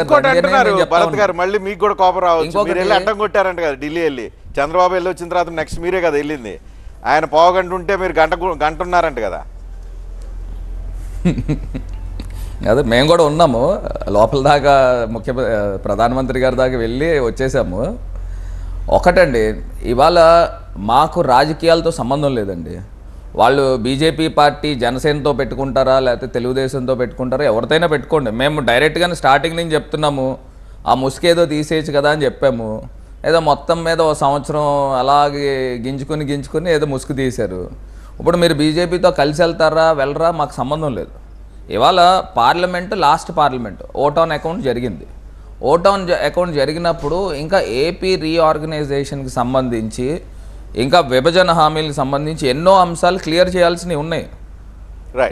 ఇంకోటి అంటున్నారు భరత్. గారు మళ్ళీ మీకు కూడా కోపం రావచ్చు. మీరు వెళ్ళి అడ్డం కొట్టారంట కదా ఢిల్లీ వెళ్ళి. చంద్రబాబు వెళ్ళి వచ్చిన తర్వాత నెక్స్ట్ మీరే కదా వెళ్ళింది. ఆయన పోగంట ఉంటే మీరు గంట గంట ఉన్నారంట కదా. అదే మేము కూడా ఉన్నాము. లోపల దాకా ముఖ్య ప్రధానమంత్రి గారి దాకా వెళ్ళి వచ్చేసాము. ఒకటండి ఇవాళ మాకు రాజకీయాలతో సంబంధం లేదండి. వాళ్ళు బీజేపీ పార్టీ జనసేనతో పెట్టుకుంటారా లేకపోతే తెలుగుదేశంతో పెట్టుకుంటారా ఎవరితోనైనా పెట్టుకోండి. మేము డైరెక్ట్గానే స్టార్టింగ్ నుంచి చెప్తున్నాము ఆ ముసుకేదో తీసేయచ్చు కదా అని చెప్పాము. ఏదో మొత్తం మీద ఒక సంవత్సరం అలాగే గింజుకుని గింజుకుని ఏదో ముసుగు తీశారు. ఇప్పుడు మీరు బీజేపీతో కలిసి వెళ్తారా వెళ్ళరా మాకు సంబంధం లేదు. ఇవాళ parliament last parliament vote on account జరిగింది. ఓట్ ఆన్ అకౌంట్ జరిగినప్పుడు ఇంకా ఏపీ రీఆర్గనైజేషన్కి సంబంధించి ఇంకా విభజన హామీలకు సంబంధించి ఎన్నో అంశాలు క్లియర్ చేయాల్సినవి ఉన్నాయి.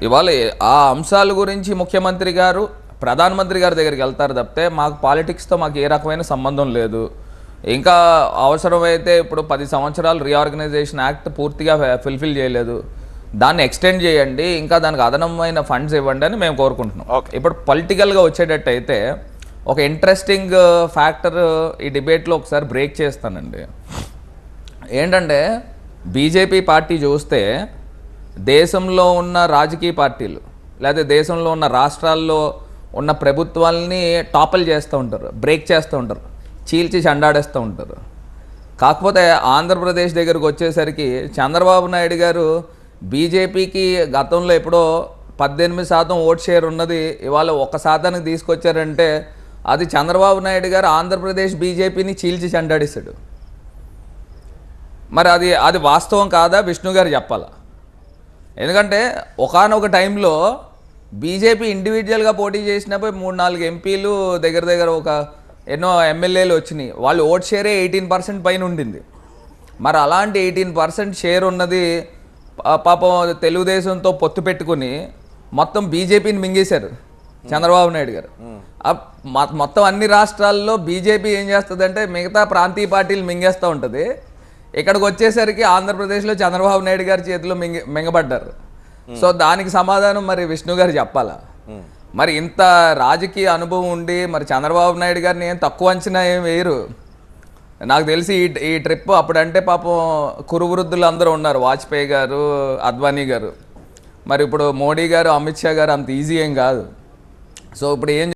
ఇవాళ ఆ అంశాల గురించి ముఖ్యమంత్రి గారు ప్రధానమంత్రి గారి దగ్గరికి వెళ్తారు తప్పితే మాకు పాలిటిక్స్తో మాకు ఏ రకమైన సంబంధం లేదు. ఇంకా అవసరమైతే ఇప్పుడు పది సంవత్సరాలు రీఆర్గనైజేషన్ యాక్ట్ పూర్తిగా ఫుల్ఫిల్ చేయలేదు. దాన్ని ఎక్స్టెండ్ చేయండి ఇంకా దానికి అదనమైన ఫండ్స్ ఇవ్వండి అని మేము కోరుకుంటున్నాం. ఇప్పుడు పొలిటికల్గా వచ్చేటట్టు అయితే ఒక ఇంట్రెస్టింగ్ ఫ్యాక్టర్ ఈ డిబేట్లో ఒకసారి బ్రేక్ చేస్తానండి. ఏంటంటే బీజేపీ పార్టీ చూస్తే దేశంలో ఉన్న రాజకీయ పార్టీలు లేకపోతే దేశంలో ఉన్న రాష్ట్రాల్లో ఉన్న ప్రభుత్వాలని టాపల్ చేస్తూ ఉంటారు బ్రేక్ చేస్తూ ఉంటారు చీల్చి చండాడేస్తూ ఉంటారు. కాకపోతే ఆంధ్రప్రదేశ్ దగ్గరకు వచ్చేసరికి చంద్రబాబు నాయుడు గారు బీజేపీకి గతంలో ఎప్పుడో పద్దెనిమిది శాతం ఓట్ షేర్ ఉన్నది ఇవాళ ఒక శాతానికి తీసుకొచ్చారంటే అది చంద్రబాబు నాయుడు గారు ఆంధ్రప్రదేశ్ బీజేపీని చీల్చి చండాడేశాడు. మరి అది అది వాస్తవం కాదా? విష్ణు గారు చెప్పాలా? ఎందుకంటే ఒకానొక టైంలో బీజేపీ ఇండివిజువల్గా పోటీ చేసినప్పుడు మూడు నాలుగు ఎంపీలు దగ్గర దగ్గర ఒక ఎన్నో ఎమ్మెల్యేలు వచ్చినాయి. వాళ్ళు ఓట్ షేరే ఎయిటీన్ పర్సెంట్ పైన ఉండింది. మరి అలాంటి ఎయిటీన్ పర్సెంట్ షేర్ ఉన్నది పాపం తెలుగుదేశంతో పొత్తు పెట్టుకుని మొత్తం బీజేపీని మింగేశారు చంద్రబాబు నాయుడు గారు. మొత్తం అన్ని రాష్ట్రాల్లో బీజేపీ ఏం చేస్తుందంటే మిగతా ప్రాంతీయ పార్టీలు మింగేస్తూ ఉంటుంది. ఇక్కడికి వచ్చేసరికి ఆంధ్రప్రదేశ్లో చంద్రబాబు నాయుడు గారి చేతిలో మింగి మింగబడ్డారు. సో దానికి సమాధానం మరి విష్ణు గారు చెప్పాలా? మరి ఇంత రాజకీయ అనుభవం ఉండి మరి చంద్రబాబు నాయుడు గారిని ఏం తక్కువ అంచనా ఏం వేయరు. నాకు తెలిసి ఈ ఈ ట్రిప్ అప్పుడంటే పాపం కురువృద్ధులు అందరూ ఉన్నారు. వాజ్పేయి గారు అద్వానీ గారు. మరి ఇప్పుడు మోడీ గారు అమిత్ షా గారు అంత ఈజీ ఏం కాదు. సో ఇప్పుడు ఏం